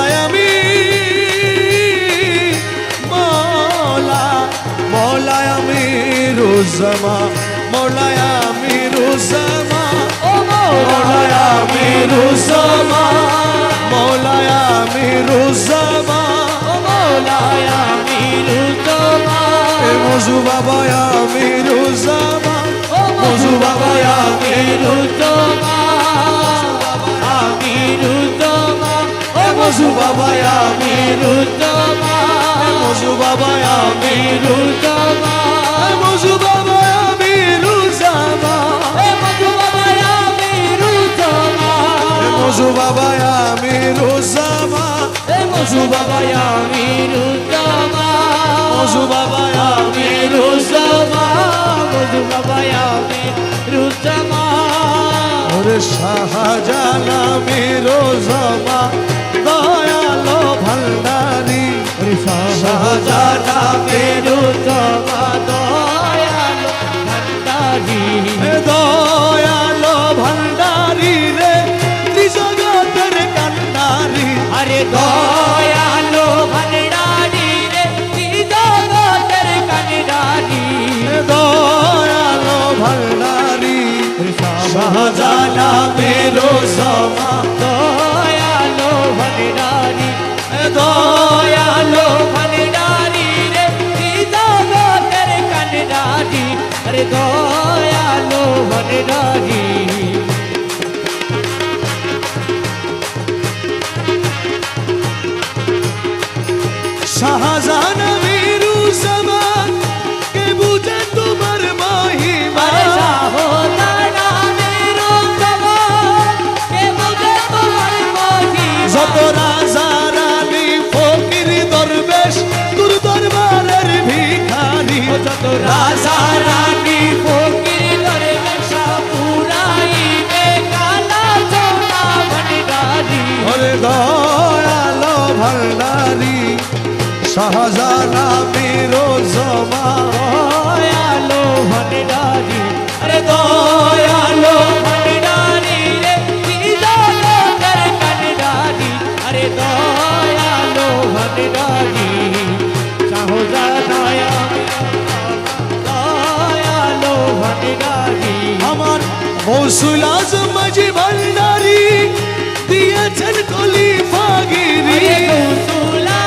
নাই আমি, মৌলা, মৌলায় আমি রোজামা, মৌলায় আমি রোজামা, মৌলায় আমি রোজামা, মৌলায় আমি রোজামা, মৌলায় আমি রোজামা। মজু বাবা আমি রোজামা, মজু বাবা মজু বাবা আমিরুজ্জামা মজু বাবা আমিরুজ্জামা মজু বাবা আমিরুজ্জামা এ মধু বাবা আমিরুজ্জামা মজু বাবা আমিরুজ্জামা এ মধু বাবা আমিরুজ্জামা মজু বাবা আমিরুজ্জামা মধু বাবা আমিরুজ্জামা ওরে শাহজাহান আমিরুজ্জামা শাহজাহান আমিরুজ্জামা দয়ালো ভান্ডারি দয়ালো ভান্ডারি রে ত্রিজগতের কান্ডারি। আরে দয়ালো ভান্ডারি রে জগতের কান্ডারি। দয়ালো ভান্ডারি শাহজাহান আমিরুজ্জামা দয়ালো ভান্ডারি। দয়ালো আরে দয়ালো ভান্ডারি শাহজাহান আমিরুজ্জামা ওরে দয়ালো ভান্ডারি শাহজাহান আমিরুজ্জামা দয়ালো ভণ্ডারি আরে দয়ালো ভণ্ডারি রে দয়ালো আমার মৌসুল আজম ভান্ডারি দিয়েছেন সুলা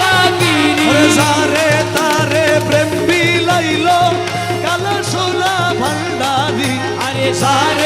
পাগিরি ওরে সারে তারে প্রেম বিলাইল কালা সোনা ভান্ডারি। আরে সারে